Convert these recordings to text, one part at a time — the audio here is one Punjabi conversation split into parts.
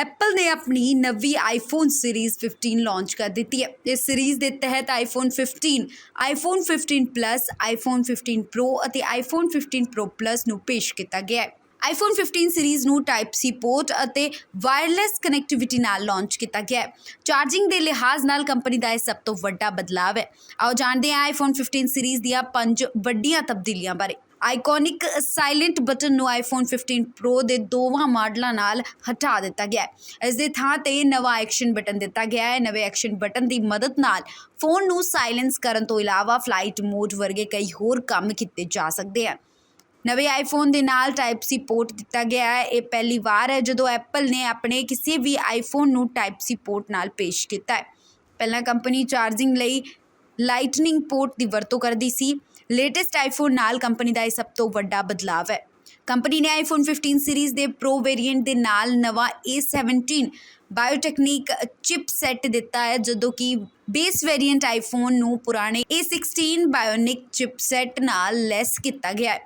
ਐਪਲ ਨੇ ਆਪਣੀ ਨਵੀਂ ਆਈਫੋਨ ਸੀਰੀਜ਼ 15 ਲਾਂਚ ਕਰ ਦਿੱਤੀ ਹੈ। ਇਸ ਸੀਰੀਜ਼ ਦੇ ਤਹਿਤ iPhone 15 iPhone 15 plus iPhone 15 pro ਅਤੇ ਆਈਫੋਨ 15 ਪ੍ਰੋ ਪਲੱਸ ਨੂੰ ਪੇਸ਼ ਕੀਤਾ ਗਿਆ ਹੈ। ਆਈਫੋਨ 15 ਸੀਰੀਜ਼ ਨੂੰ ਟਾਈਪ ਸੀ ਪੋਰਟ ਅਤੇ ਵਾਇਰਲੈਸ ਕਨੈਕਟੀਵਿਟੀ ਨਾਲ ਲਾਂਚ ਕੀਤਾ ਗਿਆ ਹੈ। ਚਾਰਜਿੰਗ ਦੇ ਲਿਹਾਜ਼ ਨਾਲ ਕੰਪਨੀ ਦਾ ਇਹ ਸਭ ਤੋਂ ਵੱਡਾ ਬਦਲਾਅ ਹੈ। ਆਓ ਜਾਣਦੇ ਹਾਂ ਆਈਫੋਨ 15 ਸੀਰੀਜ਼ ਦੀਆਂ ਪੰਜ ਵੱਡੀਆਂ ਤਬਦੀਲੀਆਂ ਬਾਰੇ। ਆਈਕੋਨਿਕ ਸਾਇਲੈਂਟ ਬਟਨ ਨੂੰ ਆਈਫੋਨ 15 ਪ੍ਰੋ ਦੇ ਦੋਵਾਂ ਮਾਡਲਾਂ ਨਾਲ ਹਟਾ ਦਿੱਤਾ ਗਿਆ ਹੈ। ਇਸ ਦੇ ਥਾਂ ਤੇ ਨਵਾਂ ਐਕਸ਼ਨ ਬਟਨ ਦਿੱਤਾ ਗਿਆ ਹੈ। ਨਵੇਂ ਐਕਸ਼ਨ ਬਟਨ ਦੀ ਮਦਦ ਨਾਲ ਫੋਨ ਨੂੰ ਸਾਇਲੈਂਸ ਕਰਨ ਤੋਂ ਇਲਾਵਾ ਫਲਾਈਟ ਮੋਡ ਵਰਗੇ ਕਈ ਹੋਰ ਕੰਮ ਕੀਤੇ ਜਾ ਸਕਦੇ ਹਨ। ਨਵੇਂ ਆਈਫੋਨ ਦੇ ਨਾਲ ਟਾਈਪ ਸੀ ਪੋਰਟ ਦਿੱਤਾ ਗਿਆ ਹੈ। ਇਹ ਪਹਿਲੀ ਵਾਰ ਹੈ ਜਦੋਂ ਐਪਲ ਨੇ ਆਪਣੇ ਕਿਸੇ ਵੀ ਆਈਫੋਨ ਨੂੰ ਟਾਈਪ ਸੀ ਪੋਰਟ ਨਾਲ ਪੇਸ਼ ਕੀਤਾ ਹੈ। ਪਹਿਲਾਂ ਕੰਪਨੀ ਚਾਰਜਿੰਗ ਲਈ ਲਾਈਟਨਿੰਗ ਪੋਰਟ ਦੀ ਵਰਤੋਂ ਕਰਦੀ ਸੀ। ਲੇਟੈਸਟ ਆਈਫੋਨ ਨਾਲ ਕੰਪਨੀ ਦਾ ਇਹ ਸਭ ਤੋਂ ਵੱਡਾ ਬਦਲਾਅ ਹੈ। ਕੰਪਨੀ ਨੇ ਆਈਫੋਨ 15 ਸੀਰੀਜ਼ ਦੇ ਪ੍ਰੋ ਵੇਰੀਐਂਟ ਦੇ ਨਾਲ ਨਵਾਂ A17 ਬਾਇਓਟੈਕਨੀਕ ਚਿਪਸੈੱਟ ਦਿੱਤਾ ਹੈ, ਜਦੋਂ ਕਿ ਬੇਸ ਵੇਰੀਐਂਟ ਆਈਫੋਨ ਨੂੰ ਪੁਰਾਣੇ A16 ਬਾਇਓਨਿਕ ਚਿਪਸੈੱਟ ਨਾਲ ਲੈਸ ਕੀਤਾ ਗਿਆ ਹੈ।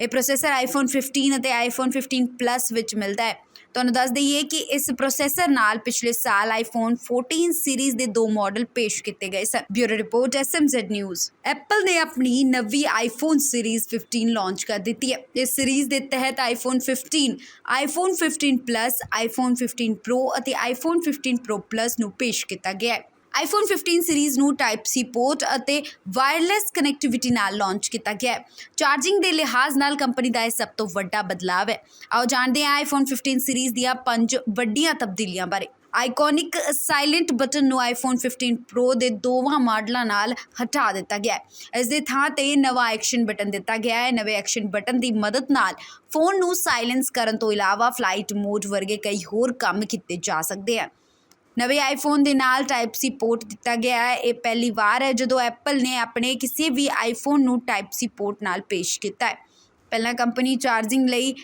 ਇਹ ਪ੍ਰੋਸੈਸਰ ਆਈਫੋਨ 15 ਅਤੇ ਆਈਫੋਨ 15 ਪਲੱਸ ਵਿੱਚ ਮਿਲਦਾ ਹੈ। ਤੁਹਾਨੂੰ ਦੱਸ ਦਈਏ ਕਿ ਇਸ ਪ੍ਰੋਸੈਸਰ ਨਾਲ ਪਿਛਲੇ ਸਾਲ ਆਈਫੋਨ 14 ਸੀਰੀਜ਼ ਦੇ ਦੋ ਮਾਡਲ ਪੇਸ਼ ਕੀਤੇ ਗਏ ਸਨ। Bureau report SMZ news Apple ਨੇ ਆਪਣੀ ਨਵੀਂ ਆਈਫੋਨ ਸੀਰੀਜ਼ 15 ਲਾਂਚ ਕਰ ਦਿੱਤੀ ਹੈ। ਇਸ ਸੀਰੀਜ਼ ਦੇ ਤਹਿਤ iPhone 15 iPhone 15 plus iPhone 15 pro ਅਤੇ ਆਈਫੋਨ 15 ਪ੍ਰੋ ਪਲੱਸ ਨੂੰ ਪੇਸ਼ ਕੀਤਾ ਗਿਆ ਹੈ। ਆਈਫੋਨ 15 ਸੀਰੀਜ਼ ਨੂੰ ਟਾਈਪ ਸੀ ਪੋਰਟ ਅਤੇ ਵਾਇਰਲੈਸ ਕਨੈਕਟੀਵਿਟੀ ਨਾਲ ਲਾਂਚ ਕੀਤਾ ਗਿਆ ਹੈ। ਚਾਰਜਿੰਗ ਦੇ ਲਿਹਾਜ਼ ਨਾਲ ਕੰਪਨੀ ਦਾ ਇਹ ਸਭ ਤੋਂ ਵੱਡਾ ਬਦਲਾਅ ਹੈ। ਆਓ ਜਾਣਦੇ ਹਾਂ ਆਈਫੋਨ 15 ਸੀਰੀਜ਼ ਦੀਆਂ ਪੰਜ ਵੱਡੀਆਂ ਤਬਦੀਲੀਆਂ ਬਾਰੇ। ਆਈਕੋਨਿਕ ਸਾਇਲੈਂਟ ਬਟਨ ਨੂੰ ਆਈਫੋਨ 15 ਪ੍ਰੋ ਦੇ ਦੋਵਾਂ ਮਾਡਲਾਂ ਨਾਲ ਹਟਾ ਦਿੱਤਾ ਗਿਆ ਹੈ। ਇਸ ਦੇ ਥਾਂ ਤੇ ਨਵਾਂ ਐਕਸ਼ਨ ਬਟਨ ਦਿੱਤਾ ਗਿਆ ਹੈ। ਨਵੇਂ ਐਕਸ਼ਨ ਬਟਨ ਦੀ ਮਦਦ ਨਾਲ ਫੋਨ ਨੂੰ ਸਾਇਲੈਂਸ ਕਰਨ ਤੋਂ ਇਲਾਵਾ ਫਲਾਈਟ ਮੋਡ ਵਰਗੇ ਕਈ ਹੋਰ ਕੰਮ ਕੀਤੇ ਜਾ ਸਕਦੇ ਹਨ। ਨਵੇਂ ਆਈਫੋਨ ਦੇ ਨਾਲ ਟਾਈਪ ਸੀ ਪੋਰਟ ਦਿੱਤਾ ਗਿਆ ਹੈ। ਇਹ ਪਹਿਲੀ ਵਾਰ ਹੈ ਜਦੋਂ ਐਪਲ ਨੇ ਆਪਣੇ ਕਿਸੇ ਵੀ ਆਈਫੋਨ ਨੂੰ ਟਾਈਪ ਸੀ ਪੋਰਟ ਨਾਲ ਪੇਸ਼ ਕੀਤਾ ਹੈ। ਪਹਿਲਾਂ ਕੰਪਨੀ ਚਾਰਜਿੰਗ ਲਈ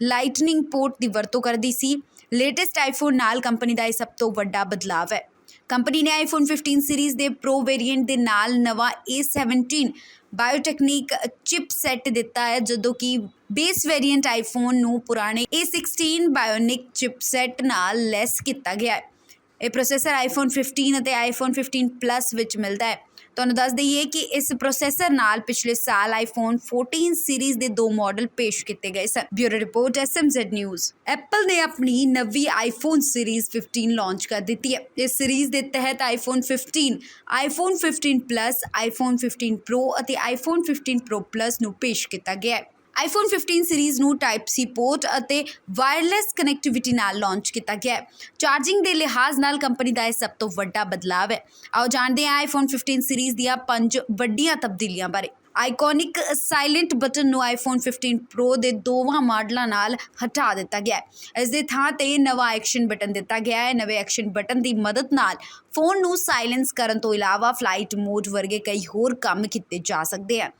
ਲਾਈਟਨਿੰਗ ਪੋਰਟ ਦੀ ਵਰਤੋਂ ਕਰਦੀ ਸੀ। ਲੇਟੈਸਟ ਆਈਫੋਨ ਨਾਲ ਕੰਪਨੀ ਦਾ ਇਹ ਸਭ ਤੋਂ ਵੱਡਾ ਬਦਲਾਅ ਹੈ। ਕੰਪਨੀ ਨੇ ਆਈਫੋਨ 15 ਸੀਰੀਜ਼ ਦੇ ਪ੍ਰੋ ਵੇਰੀਐਂਟ ਦੇ ਨਾਲ ਨਵਾਂ A17 ਬਾਇਓਟੈਕਨੀਕ ਚਿਪਸੈੱਟ ਦਿੱਤਾ ਹੈ, ਜਦੋਂ ਕਿ ਬੇਸ ਵੇਰੀਐਂਟ ਆਈਫੋਨ ਨੂੰ ਪੁਰਾਣੇ A16 ਬਾਇਓਨਿਕ ਚਿਪਸੈੱਟ ਨਾਲ ਲੈਸ ਕੀਤਾ ਗਿਆ ਹੈ। ਇਹ ਪ੍ਰੋਸੈਸਰ ਆਈਫੋਨ 15 ਅਤੇ ਆਈਫੋਨ 15 ਪਲੱਸ ਵਿੱਚ ਮਿਲਦਾ ਹੈ। ਤੁਹਾਨੂੰ ਦੱਸ ਦਈਏ ਕਿ ਇਸ ਪ੍ਰੋਸੈਸਰ ਨਾਲ ਪਿਛਲੇ ਸਾਲ ਆਈਫੋਨ 14 ਸੀਰੀਜ਼ ਦੇ ਦੋ ਮਾਡਲ ਪੇਸ਼ ਕੀਤੇ ਗਏ ਸਨ। Bureau report SMZ news Apple ਨੇ ਆਪਣੀ ਨਵੀਂ ਆਈਫੋਨ ਸੀਰੀਜ਼ 15 ਲਾਂਚ ਕਰ ਦਿੱਤੀ ਹੈ। ਇਸ ਸੀਰੀਜ਼ ਦੇ ਤਹਿਤ iPhone 15 iPhone 15 plus iPhone 15 pro ਅਤੇ ਆਈਫੋਨ 15 ਪ੍ਰੋ ਪਲੱਸ ਨੂੰ ਪੇਸ਼ ਕੀਤਾ ਗਿਆ ਹੈ। ਆਈਫੋਨ 15 ਸੀਰੀਜ਼ ਨੂੰ ਟਾਈਪ ਸੀ ਪੋਰਟ ਅਤੇ ਵਾਇਰਲੈਸ ਕਨੈਕਟੀਵਿਟੀ ਨਾਲ ਲਾਂਚ ਕੀਤਾ ਗਿਆ ਹੈ। ਚਾਰਜਿੰਗ ਦੇ ਲਿਹਾਜ਼ ਨਾਲ ਕੰਪਨੀ ਦਾ ਇਹ ਸਭ ਤੋਂ ਵੱਡਾ ਬਦਲਾਅ ਹੈ। ਆਓ ਜਾਣਦੇ ਹਾਂ ਆਈਫੋਨ 15 ਸੀਰੀਜ਼ ਦੀਆਂ ਪੰਜ ਵੱਡੀਆਂ ਤਬਦੀਲੀਆਂ ਬਾਰੇ। ਆਈਕੋਨਿਕ ਸਾਇਲੈਂਟ ਬਟਨ ਨੂੰ ਆਈਫੋਨ 15 ਪ੍ਰੋ ਦੇ ਦੋਵਾਂ ਮਾਡਲਾਂ ਨਾਲ ਹਟਾ ਦਿੱਤਾ ਗਿਆ ਹੈ। ਇਸ ਦੇ ਥਾਂ ਤੇ ਨਵਾਂ ਐਕਸ਼ਨ ਬਟਨ ਦਿੱਤਾ ਗਿਆ ਹੈ। ਨਵੇਂ ਐਕਸ਼ਨ ਬਟਨ ਦੀ ਮਦਦ ਨਾਲ ਫੋਨ ਨੂੰ ਸਾਇਲੈਂਸ ਕਰਨ ਤੋਂ ਇਲਾਵਾ ਫਲਾਈਟ ਮੋਡ ਵਰਗੇ ਕਈ ਹੋਰ ਕੰਮ ਕੀਤੇ ਜਾ ਸਕਦੇ ਹਨ।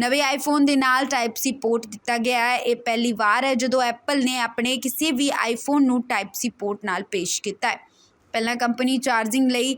ਨਵੇਂ ਆਈਫੋਨ ਦੇ ਨਾਲ ਟਾਈਪ ਸੀ ਪੋਰਟ ਦਿੱਤਾ ਗਿਆ ਹੈ। ਇਹ ਪਹਿਲੀ ਵਾਰ ਹੈ ਜਦੋਂ ਐਪਲ ਨੇ ਆਪਣੇ ਕਿਸੇ ਵੀ ਆਈਫੋਨ ਨੂੰ ਟਾਈਪ ਸੀ ਪੋਰਟ ਨਾਲ ਪੇਸ਼ ਕੀਤਾ ਹੈ। ਪਹਿਲਾਂ ਕੰਪਨੀ ਚਾਰਜਿੰਗ ਲਈ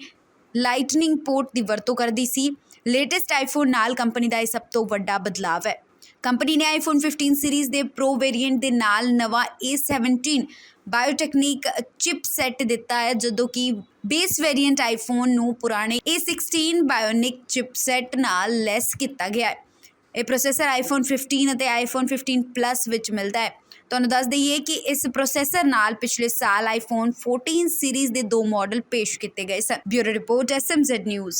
ਲਾਈਟਨਿੰਗ ਪੋਰਟ ਦੀ ਵਰਤੋਂ ਕਰਦੀ ਸੀ। ਲੇਟੈਸਟ ਆਈਫੋਨ ਨਾਲ ਕੰਪਨੀ ਦਾ ਇਹ ਸਭ ਤੋਂ ਵੱਡਾ ਬਦਲਾਅ ਹੈ। ਕੰਪਨੀ ਨੇ ਆਈਫੋਨ 15 ਸੀਰੀਜ਼ ਦੇ ਪ੍ਰੋ ਵੇਰੀਐਂਟ ਦੇ ਨਾਲ ਨਵਾਂ A17 ਬਾਇਓਟੈਕਨੀਕ ਚਿਪ ਸੈੱਟ ਦਿੱਤਾ ਹੈ, ਜਦੋਂ ਕਿ ਬੇਸ ਵੇਰੀਐਂਟ ਆਈਫੋਨ ਨੂੰ ਪੁਰਾਣੇ A16 ਬਾਇਓਨਿਕ ਚਿਪ ਸੈੱਟ ਨਾਲ ਲੈਸ ਕੀਤਾ ਗਿਆ ਹੈ। ਇਹ ਪ੍ਰੋਸੈਸਰ ਆਈਫੋਨ 15 ਅਤੇ ਆਈਫੋਨ 15 ਪਲੱਸ ਵਿੱਚ ਮਿਲਦਾ ਹੈ। ਤੁਹਾਨੂੰ ਦੱਸ ਦਈਏ ਕਿ ਇਸ ਪ੍ਰੋਸੈਸਰ ਨਾਲ ਪਿਛਲੇ ਸਾਲ ਆਈਫੋਨ 14 ਸੀਰੀਜ਼ ਦੇ ਦੋ ਮਾਡਲ ਪੇਸ਼ ਕੀਤੇ ਗਏ ਸਨ। Bureau report SMZ news